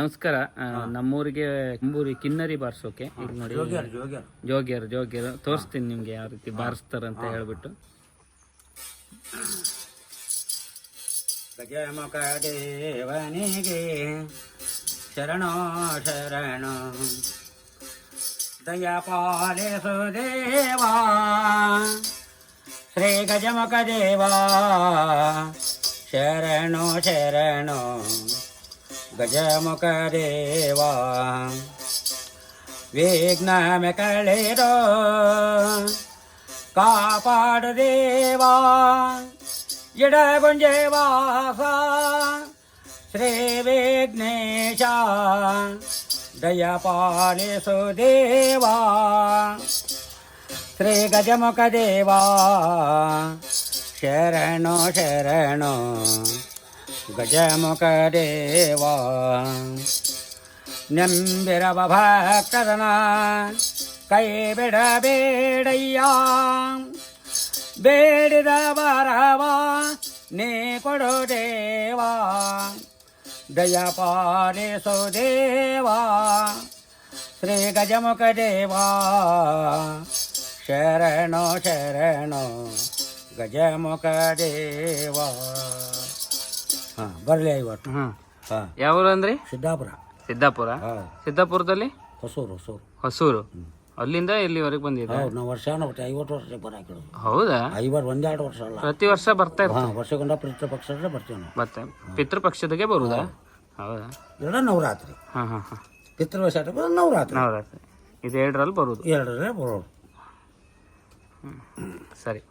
ನಮಸ್ಕಾರ ನಮ್ಮೂರಿಗೆ ಕಂಬೂರಿ ಕಿನ್ನರಿ ಬಾರಿಸೋಕೆ ಈಗ ನೋಡಿ ಜೋಗಿಯರು ಜೋಗಿಯರು ತೋರಿಸ್ತೀನಿ ನಿಮ್ಗೆ ಯಾವ ರೀತಿ ಅಂತ ಹೇಳ್ಬಿಟ್ಟು ದೇವನಿಗೆ ಶರಣೋ ದೇವಾ ಶ್ರೀ ಗಜಮಕ ದೇವಾ ಶರಣೋ ಶರಣೋ गजमुखदेवा विघ्नमिकले कापाडदेवा देवा श्रीविघ्नेशा दयपालि देवा श्रीगजमुखदेवा शरणो गजमुख देवां नੰبيرவபகதன ಕೈಬೇಡಬೇಡಯ್ಯ ಬೇಡದವರವಾ ನೀಕೊಡೋ ទេ ವಾ ದಯಾಪಾನಿಸೋದೇವಾ ಶ್ರೀ ಗಜಮಕದೇವಾ ಶರಣೋ ಶರಣೋ ಗಜಮಕದೇವಾ ಬರಲಿ ಇವತ್ತು ಹಾಂ ಹಾಂ ಯಾವ ಊರು ಅಂದ್ರಿ ಸಿದ್ದಾಪುರ ಸಿದ್ದಾಪುರ ಸಿದ್ದಾಪುರದಲ್ಲಿ ಹೊಸೂರು ಹೊಸೂರು ಹೊಸೂರು ಅಲ್ಲಿಂದ ಇಲ್ಲಿವರೆಗೆ ಬಂದಿದೆ ನಾವು ವರ್ಷ ಬಿಟ್ಟು ಐವತ್ತು ವರ್ಷ ಹೌದಾ ಐವತ್ತು ಒಂದೆರಡು ವರ್ಷ ಅಲ್ಲ ಪ್ರತಿ ವರ್ಷ ಬರ್ತಾ ಇರ್ತಾ ಹಾಂ ವರ್ಷಕ್ಕೊಂಡ ಪಿತೃಪಕ್ಷ ಬರ್ತೀವಿ ನಾವು ಮತ್ತೆ ಪಿತೃಪಕ್ಷದಗೆ ಬರುದಾ ಹೌದಾ ನವರಾತ್ರಿ ಹಾಂ ಹಾಂ ಹಾಂ ನವರಾತ್ರಿ ನವರಾತ್ರಿ ಇದು ಎರಡರಲ್ಲಿ ಬರುದು ಎರಡರೇ ಬರೋದು ಸರಿ